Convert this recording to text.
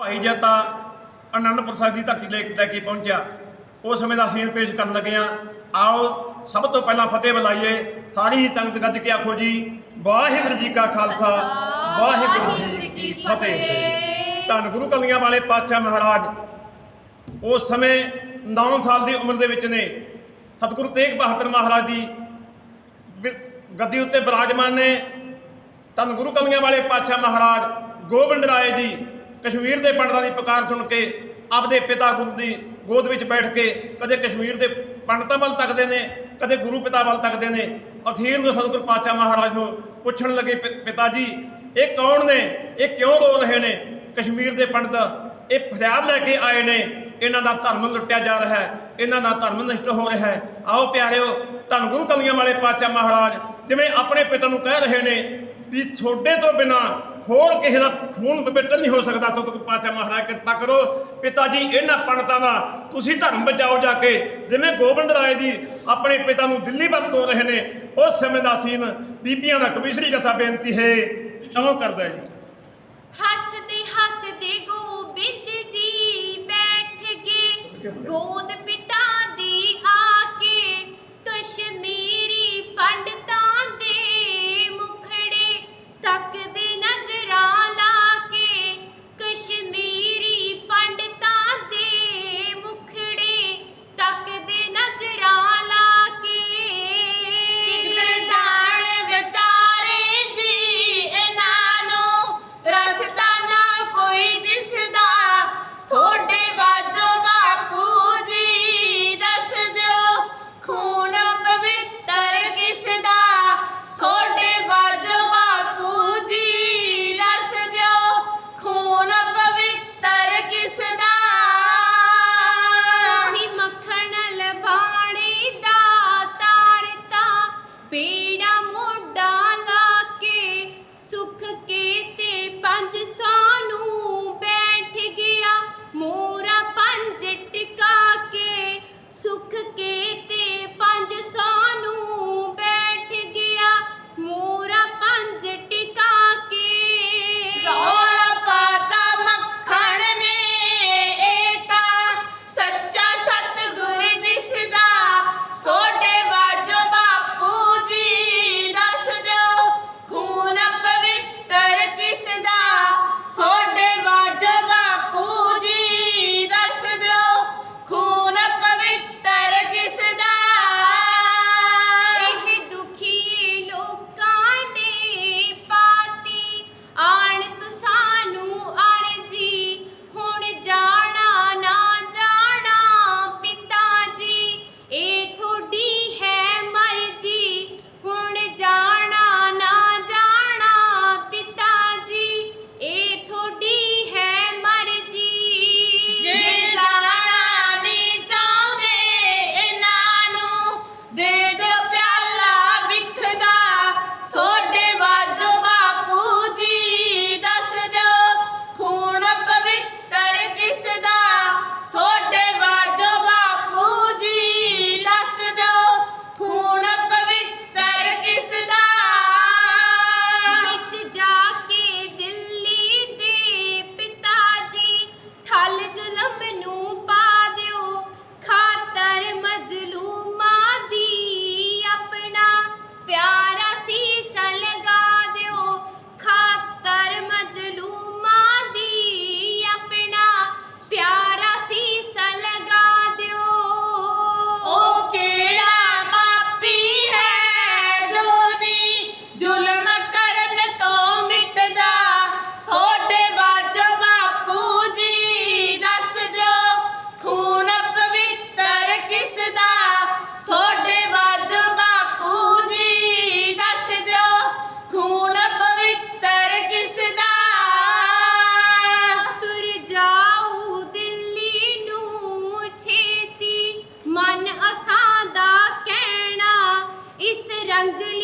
ਭਾਈ ਜਤਾ ਅਨੰਦਪੁਰ ਸਾਹਿਬ ਦੀ ਧਰਤੀ ਲੈ ਕੇ ਪਹੁੰਚਿਆ। ਉਸ ਸਮੇਂ ਦਾ ਸੀਨ ਪੇਸ਼ ਕਰਨ ਲੱਗੇ ਹਾਂ। ਆਓ ਸਭ ਤੋਂ ਪਹਿਲਾਂ ਫਤਿਹ ਬੁਲਾਈਏ। ਸਾਰੀ ਸੰਗਤ ਗੱਜ ਕੇ ਆਖੋ ਜੀ ਵਾਹਿਗੁਰੂ ਜੀ ਕਾ ਖਾਲਸਾ ਵਾਹਿਗੁਰੂ ਜੀ ਕੀ ਫਤਿਹ। ਧੰਨ ਗੁਰੂ ਕਲੀਆਂ ਵਾਲੇ ਪਾਤਸ਼ਾਹ ਮਹਾਰਾਜ। ਉਸ ਸਮੇਂ 9 ਸਾਲ ਦੀ ਉਮਰ ਦੇ ਵਿੱਚ ਨੇ। ਸਤਿਗੁਰੂ ਤੇਗ ਬਹਾਦਰ ਮਹਾਰਾਜ ਦੀ ਗੱਦੀ ਉੱਤੇ ਬਿਰਾਜਮਾਨ ਨੇ। ਧੰਨ ਗੁਰੂ ਕਲੀਆਂ ਵਾਲੇ ਪਾਤਸ਼ਾਹ ਮਹਾਰਾਜ ਗੋਬਿੰਦ ਰਾਏ ਜੀ। ਕਸ਼ਮੀਰ ਦੇ ਪੰਡਤਾਂ ਦੀ ਪੁਕਾਰ ਸੁਣ ਕੇ, ਆਪਦੇ ਪਿਤਾ ਗੁਰੂ ਦੀ ਗੋਦ ਵਿੱਚ ਬੈਠ ਕੇ ਕਦੇ ਕਸ਼ਮੀਰ ਦੇ ਪੰਡਤਾਂ ਵੱਲ ਤੱਕਦੇ ਨੇ, ਕਦੇ ਗੁਰੂ ਪਿਤਾ ਵੱਲ ਤੱਕਦੇ ਨੇ। ਅਖੀਰ ਨੂੰ ਸਤਿਗੁਰ ਪਾਤਸ਼ਾਹ ਮਹਾਰਾਜ ਨੂੰ ਪੁੱਛਣ ਲੱਗੇ ਪਿ- ਪਿਤਾ ਜੀ, ਇਹ ਕੌਣ ਨੇ? ਇਹ ਕਿਉਂ ਰੋ ਰਹੇ ਨੇ? ਕਸ਼ਮੀਰ ਦੇ ਪੰਡਤ ਇਹ ਫਰਿਆਦ ਲੈ ਕੇ ਆਏ ਨੇ, ਇਹਨਾਂ ਦਾ ਧਰਮ ਲੁੱਟਿਆ ਜਾ ਰਿਹਾ ਹੈ, ਇਹਨਾਂ ਦਾ ਧਰਮ ਨਸ਼ਟ ਹੋ ਰਿਹਾ ਹੈ। ਆਓ ਪਿਆਰਿਓ, ਧੰਨ ਗੁਰੂ ਕਲੀਆਂ ਵਾਲੇ ਪਾਤਸ਼ਾਹ ਮਹਾਰਾਜ, ਜਿਵੇਂ ਆਪਣੇ ਪਿਤਾ ਨੂੰ ਕਹਿ ਰਹੇ ਨੇ ਵੀ ਛੋਡੇ ਤੋਂ ਬਿਨਾ ਹੋਰ ਕਿਸੇ ਦਾ ਖੂਨ ਬਬਟਲ ਨਹੀਂ ਹੋ ਸਕਦਾ। ਸਤਿਗੁਰ ਪਾਤਸ਼ਾਹ ਮਹਾਰਾਜ, ਕਿਰਪਾ ਕਰੋ। ਪਿਤਾ ਜੀ, ਇਹਨਾਂ ਪੰਡਤਾਂ ਦਾ ਤੁਸੀਂ ਧਰਮ ਬਚਾਓ ਜਾ ਕੇ। ਜਿਵੇਂ ਗੋਬਿੰਦ ਰਾਏ ਜੀ ਆਪਣੇ ਪਿਤਾ ਨੂੰ ਦਿੱਲੀ ਵੱਲ ਤੋਰ ਰਹੇ ਨੇ, ਉਸ ਸਮੇਂ ਦਾ ਸੀਨ ਬੀਬੀਆਂ ਦਾ ਕਵਿਸ਼ਰੀ ਜਥਾ ਬੇਨਤੀ ਹੈ ਕਿਉਂ ਕਰਦਾ ਜੀ। ਹੱਸਦੇ ਹੱਸਦੇ ਗੋਬਿੰਦ ਜੀ ਬੈਠ ਗਏ। ਗੋਦ சங்கிலி